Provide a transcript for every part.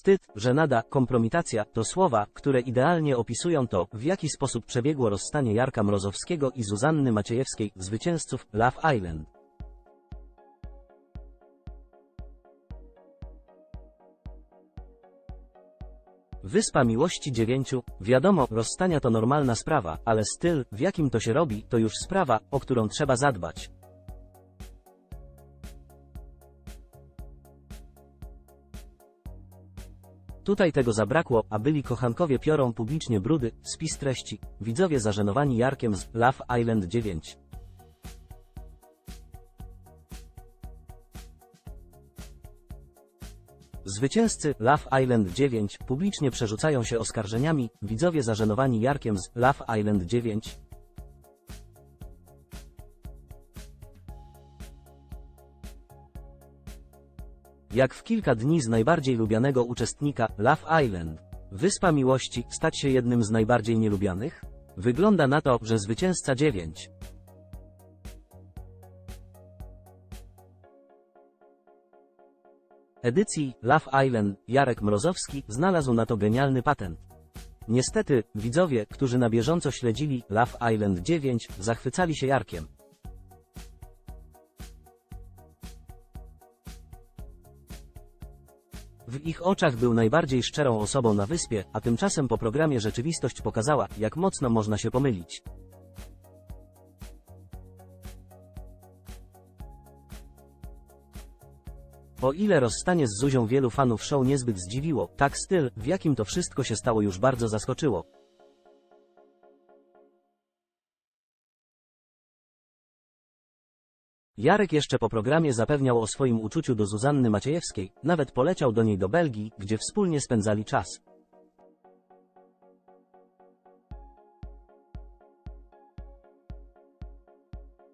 Wstyd, żenada, kompromitacja to słowa, które idealnie opisują to, w jaki sposób przebiegło rozstanie Jarka Mrozowskiego i Zuzanny Maciejewskiej, zwycięzców Love Island. Wyspa Miłości Dziewięciu, wiadomo, rozstania to normalna sprawa, ale styl, w jakim to się robi, to już sprawa, o którą trzeba zadbać. Tutaj tego zabrakło, a byli kochankowie piorą publicznie brudy, spis treści, widzowie zażenowani Jarkiem z Love Island 9. Zwycięzcy Love Island 9 publicznie przerzucają się oskarżeniami, widzowie zażenowani Jarkiem z Love Island 9. Jak w kilka dni z najbardziej lubianego uczestnika Love Island, Wyspa Miłości, stać się jednym z najbardziej nielubianych? Wygląda na to, że zwycięzca 9. Edycji Love Island Jarek Mrozowski znalazł na to genialny patent. Niestety, widzowie, którzy na bieżąco śledzili Love Island 9, zachwycali się Jarkiem. W ich oczach był najbardziej szczerą osobą na wyspie, a tymczasem po programie rzeczywistość pokazała, jak mocno można się pomylić. O ile rozstanie z Zuzią wielu fanów show niezbyt zdziwiło, tak styl, w jakim to wszystko się stało już bardzo zaskoczyło. Jarek jeszcze po programie zapewniał o swoim uczuciu do Zuzanny Maciejewskiej, nawet poleciał do niej do Belgii, gdzie wspólnie spędzali czas.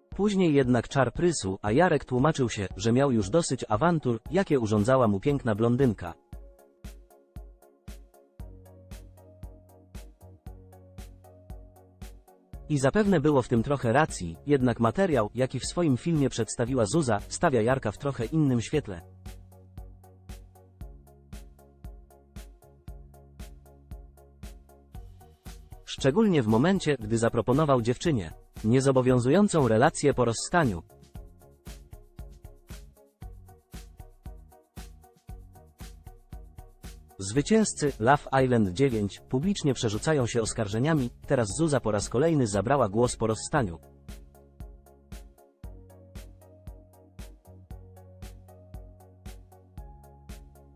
Później jednak czar prysł, a Jarek tłumaczył się, że miał już dosyć awantur, jakie urządzała mu piękna blondynka. I zapewne było w tym trochę racji, jednak materiał, jaki w swoim filmie przedstawiła Zuza, stawia Jarka w trochę innym świetle. Szczególnie w momencie, gdy zaproponował dziewczynie niezobowiązującą relację po rozstaniu. Zwycięzcy Love Island 9 publicznie przerzucają się oskarżeniami, teraz Zuza po raz kolejny zabrała głos po rozstaniu.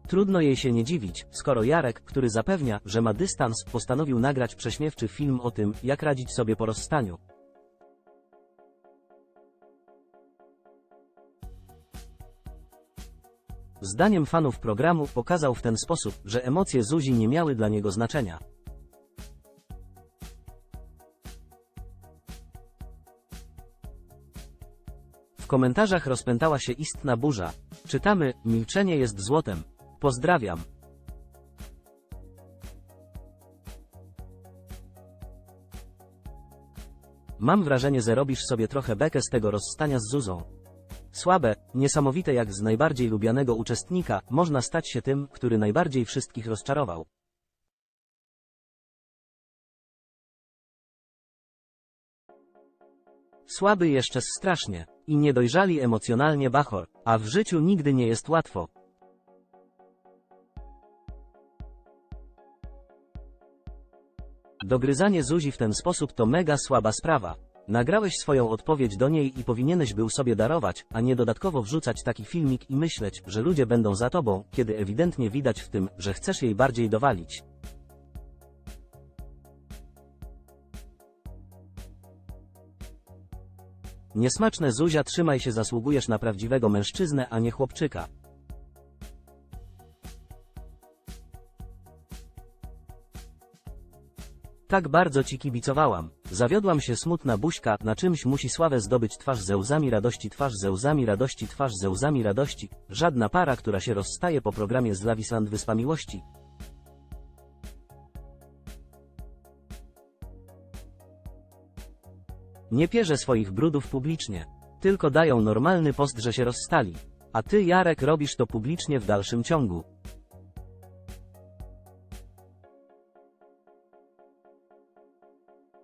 Trudno jej się nie dziwić, skoro Jarek, który zapewnia, że ma dystans, postanowił nagrać prześmiewczy film o tym, jak radzić sobie po rozstaniu. Zdaniem fanów programu pokazał w ten sposób, że emocje Zuzi nie miały dla niego znaczenia. W komentarzach rozpętała się istna burza. Czytamy, milczenie jest złotem. Pozdrawiam. Mam wrażenie, że robisz sobie trochę bekę z tego rozstania z Zuzą. Słabe, niesamowite jak z najbardziej lubianego uczestnika, można stać się tym, który najbardziej wszystkich rozczarował. Słaby jeszcze strasznie. I nie dojrzali emocjonalnie Bachor, a w życiu nigdy nie jest łatwo. Dogryzanie Zuzi w ten sposób to mega słaba sprawa. Nagrałeś swoją odpowiedź do niej i powinieneś był sobie darować, a nie dodatkowo wrzucać taki filmik i myśleć, że ludzie będą za tobą, kiedy ewidentnie widać w tym, że chcesz jej bardziej dowalić. Niesmaczne Zuzia trzymaj się zasługujesz na prawdziwego mężczyznę, a nie chłopczyka. Tak bardzo ci kibicowałam. Zawiodłam się smutna buźka, na czymś musi sławę zdobyć twarz ze łzami radości, twarz ze łzami radości, twarz ze łzami radości. Żadna para, która się rozstaje po programie z Lawisland Wyspa Miłości. Nie pierze swoich brudów publicznie. Tylko dają normalny post, że się rozstali. A ty, Jarek, robisz to publicznie w dalszym ciągu.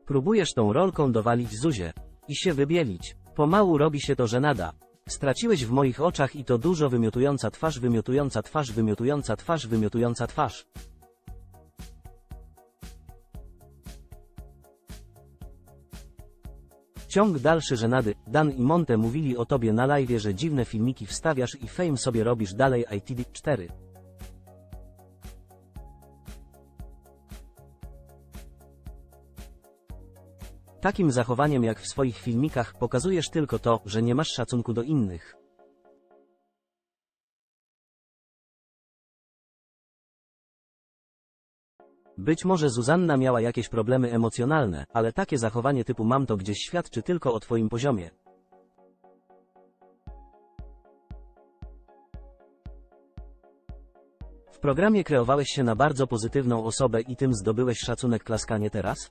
Próbujesz tą rolką dowalić Zuzie. I się wybielić. Pomału robi się to żenada. Straciłeś w moich oczach i to dużo wymiotująca twarz, wymiotująca twarz, wymiotująca twarz, wymiotująca twarz. Ciąg dalszy żenady. Dan i Monte mówili o tobie na live, że dziwne filmiki wstawiasz i fame sobie robisz dalej ITD 4. Takim zachowaniem jak w swoich filmikach pokazujesz tylko to, że nie masz szacunku do innych. Być może Zuzanna miała jakieś problemy emocjonalne, ale takie zachowanie typu mam to gdzieś świadczy tylko o twoim poziomie. W programie kreowałeś się na bardzo pozytywną osobę i tym zdobyłeś szacunek klaskanie teraz?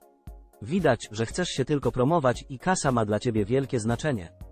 Widać, że chcesz się tylko promować i kasa ma dla ciebie wielkie znaczenie.